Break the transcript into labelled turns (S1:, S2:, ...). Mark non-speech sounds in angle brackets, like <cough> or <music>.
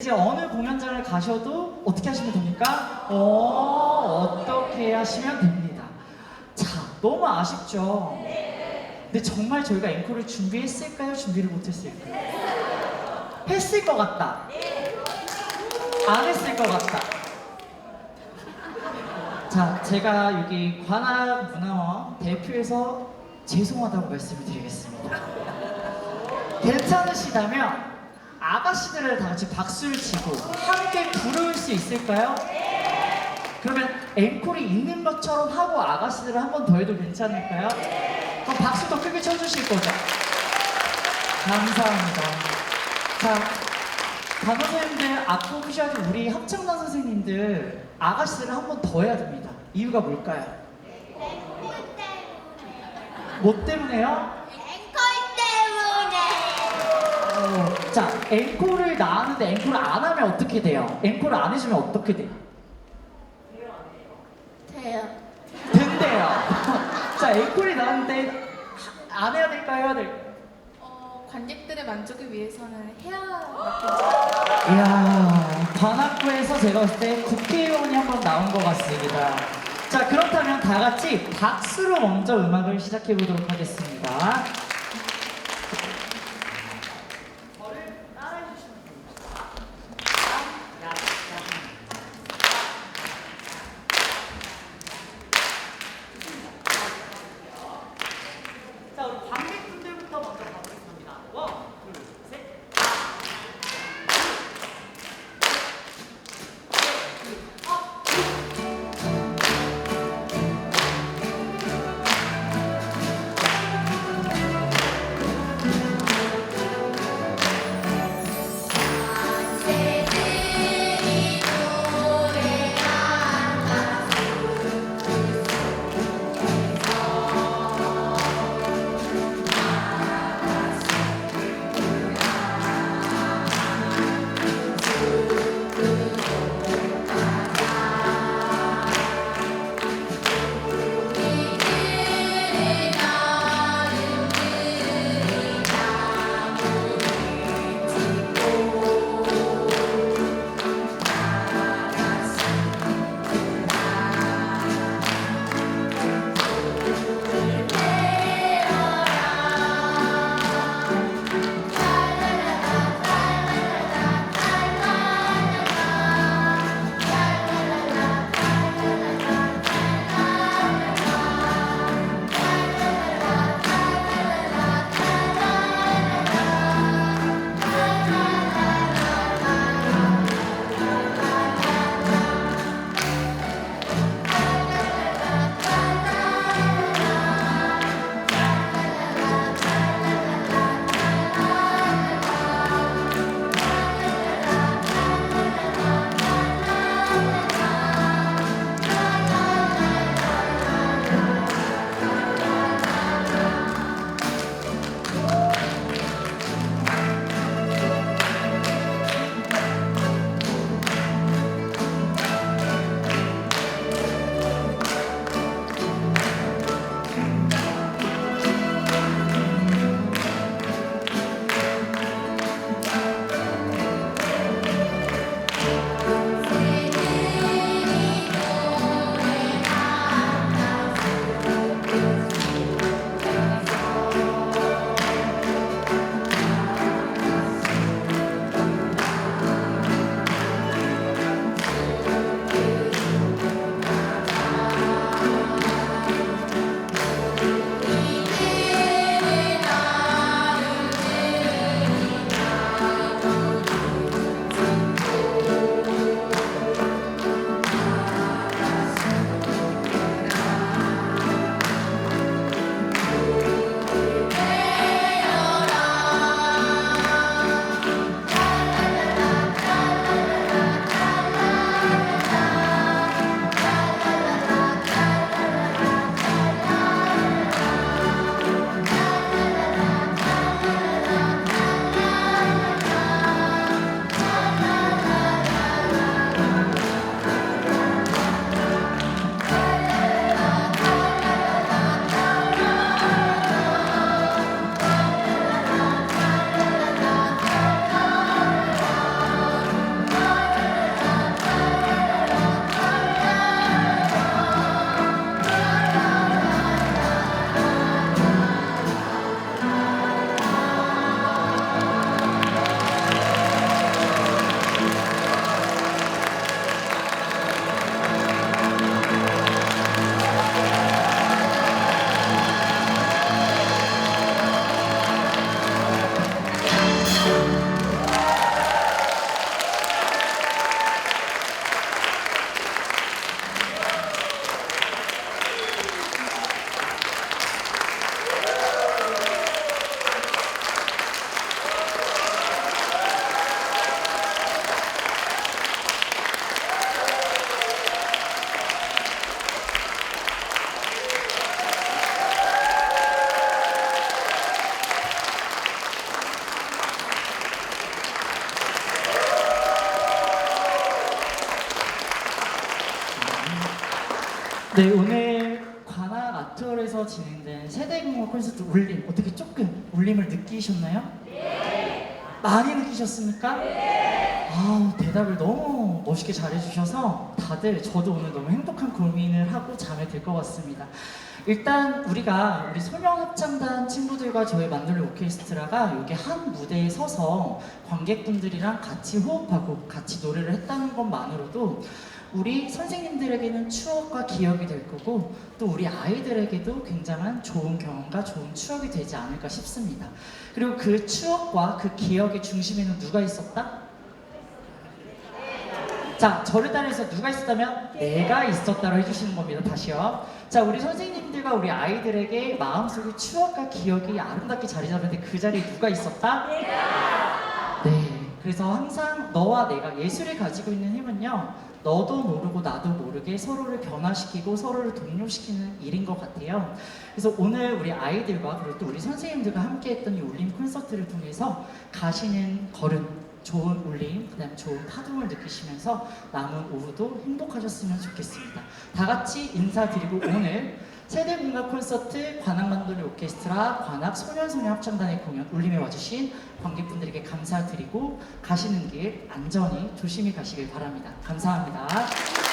S1: 이제 어느 공연장을 가셔도 어떻게 하시면 됩니까? 어, 어떻게 하시면 됩니다. 자, 너무 아쉽죠? 근데 정말 저희가 앵콜을 준비했을까요? 준비를 못했을까요? 했을 것 같다. 안 했을 것 같다. 자, 제가 여기 관악문화원 대표에서 죄송하다고 말씀을 드리겠습니다. 괜찮으시다면 아가씨들을 다 같이 박수를 치고 함께 부를 수 있을까요? 그러면 앵콜이 있는 것처럼 하고 아가씨들을 한 번 더 해도 괜찮을까요? 그럼 박수 더 크게 쳐주실 거죠? 감사합니다. 자, 단어 선생님들, 악보 무시하는 우리 합창단 선생님들 아가씨들을 한 번 더 해야 됩니다. 이유가 뭘까요? 뭐 때문에요?
S2: 앵콜 때문에
S1: 어, 자, 앵콜을 나왔는데 앵콜을 안 하면 어떻게 돼요? 앵콜을 안 해주면 어떻게 돼요?
S2: 돼요.
S1: 된대요. <laughs> 자, 앵콜이 나왔는데 안 해야 될까요? 해야 될까요?
S3: 어, 관객들의 만족을 위해서는 해야 맞겠죠.
S1: 이야, 관악구에서 제가 봤을 때 국회의원이 한 번 나온 것 같습니다. 자, 그렇다면 다 같이 박수로 먼저 음악을 시작해 보도록 하겠습니다. 네, 오늘 관악 아트홀에서 진행된 세대공모 콘서트 울림 어떻게 조금 울림을 느끼셨나요? 네. 많이 느끼셨습니까? 네. 아, 대답을 너무 멋있게 잘해주셔서 다들 저도 오늘 너무 행복한 고민을 하고 잠에 들 것 같습니다. 일단 우리가 우리 소명합창단 친구들과 저희 만돌리 오케스트라가 여기 한 무대에 서서 관객분들이랑 같이 호흡하고 같이 노래를 했다는 것만으로도 우리 선생님들에게는 추억과 기억이 될 거고 또 우리 아이들에게도 굉장한 좋은 경험과 좋은 추억이 되지 않을까 싶습니다. 그리고 그 추억과 그 기억의 중심에는 누가 있었다? 자, 저를 따라해서 누가 있었다면 내가 있었다로 해주시는 겁니다. 다시요. 자, 우리 선생님들과 우리 아이들에게 마음속에 추억과 기억이 아름답게 자리 잡았는데 그 자리에 누가 있었다? 네. 그래서 항상 너와 내가 예술이 가지고 있는 힘은요. 너도 모르고 나도 모르게 서로를 변화시키고 서로를 동료시키는 일인 것 같아요. 그래서 오늘 우리 아이들과 그리고 또 우리 선생님들과 함께 했던 이 울림 콘서트를 통해서 가시는 걸음, 좋은 울림, 그다음 좋은 파동을 느끼시면서 남은 오후도 행복하셨으면 좋겠습니다. 다 같이 인사드리고 오늘 세대문화 콘서트 관악만돌리 오케스트라 관악 소년소녀 합창단의 공연 울림에 와주신 관객분들에게 감사드리고 가시는 길 안전히 조심히 가시길 바랍니다. 감사합니다.